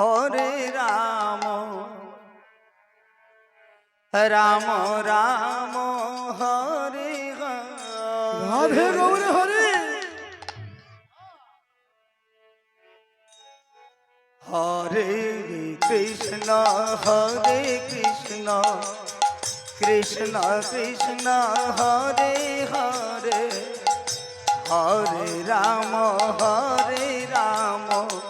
Hare Ram. Ram Ram Hare Radhe Gour Hare. Hare Krishna Hare Krishna. Krishna Krishna Hare Hare. Hare Ram Hare Ram.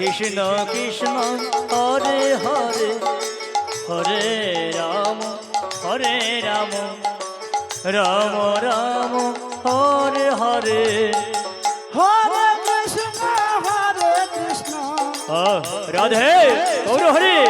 Krishna Krishna Hare Hare Hare Ram Hare Ram Ram Ram Hare Hare. Hare Krishna Hare Krishna. Radhe Gour Hare.